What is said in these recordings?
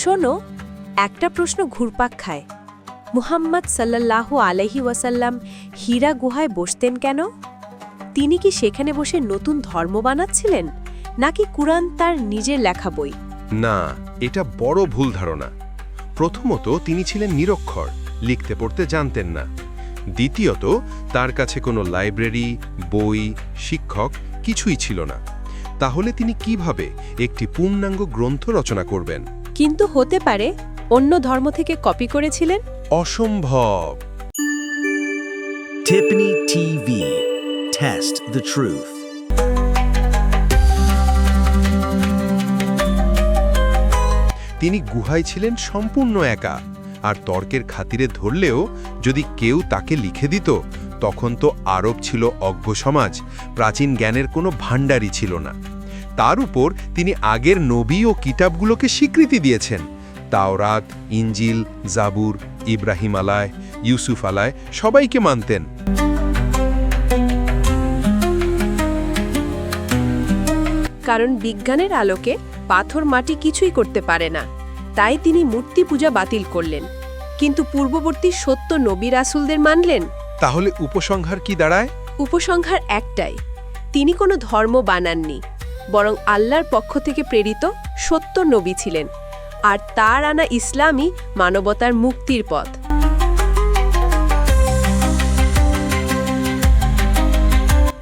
শোনো, একটা প্রশ্ন ঘুরপাক খায়। মুহাম্মদ সাল্লাল্লাহু আলহি ওয়াসাল্লাম হীরা গুহায় বসতেন কেন? তিনি কি সেখানে বসে নতুন ধর্ম বানাচ্ছিলেন, নাকি কুরআন তার নিজের লেখা বই? না, এটা বড় ভুল ধারণা। প্রথমত, তিনি ছিলেন নিরক্ষর, লিখতে পড়তে জানতেন না। দ্বিতীয়ত, তার কাছে কোনো লাইব্রেরি, বই, শিক্ষক কিছুই ছিল না। তাহলে তিনি কীভাবে একটি পূর্ণাঙ্গ গ্রন্থ রচনা করবেন? কিন্তু হতে পারে অন্য ধর্ম থেকে কপি করেছিলেন? অসম্ভব. তিনি গুহায় ছিলেন সম্পূর্ণ একা, আর তর্কের খাতিরে ধরলেও যদি কেউ তাকে লিখে দিত, তখন তো আরব ছিল অজ্ঞ সমাজ, প্রাচীন জ্ঞানের কোনো ভাণ্ডারই ছিল না। তার উপর তিনি আগের নবী ও কিতাবগুলোকে স্বীকৃতি দিয়েছেন। তাওরাত ইঞ্জিল জাবুর ইব্রাহিম আলায় ইউসুফ আলায় সবাইকে মানতেন। কারণ বিজ্ঞানের আলোকে পাথর মাটি কিছুই করতে পারে না। তাই তিনি মূর্তি পূজা বাতিল করলেন। কিন্তু পূর্ববর্তী সত্য নবী রাসুলদের মানলেন? তাহলে উপসংহার কি দাঁড়ায়? উপসংহার একটাই। তিনি কোনো ধর্ম বানাননি। বরং আল্লাহর পক্ষ থেকে প্রেরিত সত্য নবী ছিলেন। আর তার আনা ইসলামই মানবতার মুক্তির পথ।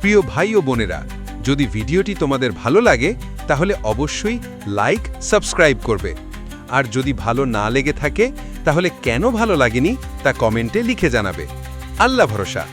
প্রিয় ভাই ও বোনেরা, যদি ভিডিওটি তোমাদের ভালো লাগে, তাহলে অবশ্যই লাইক সাবস্ক্রাইব করবে। আর যদি ভালো না লেগে থাকে, তাহলে কেন ভালো লাগেনি তা কমেন্টে লিখে জানাবে। আল্লাহ ভরসা।